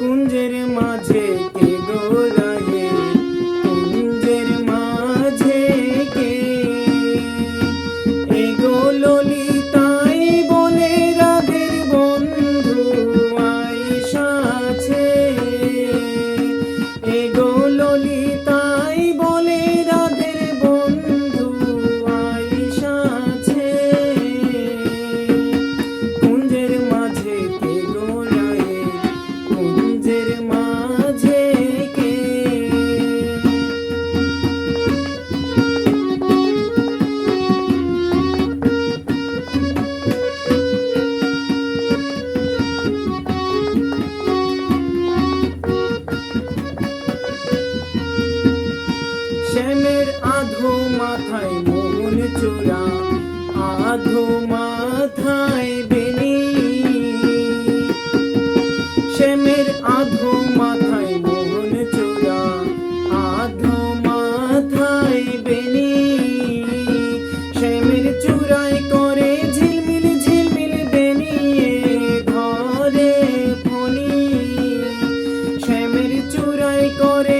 কুঞ্জের মাঝে কে মাথায় মোহন আধো মাথায় বেনি শ্যামের আধো মাথায় মোহন চূড়া, আধো মাথায় বেনি শ্যামের চূড়ায় করে ঝিলমিল ঝিলমিল বেনি ঘরে ফোনি শ্যামের চূড়ায় করে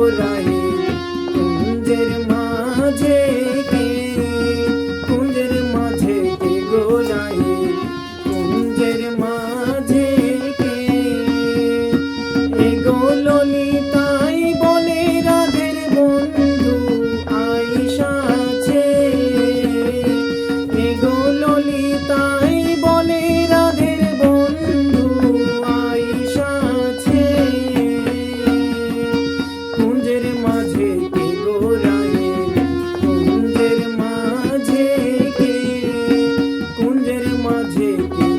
ওরাই take it.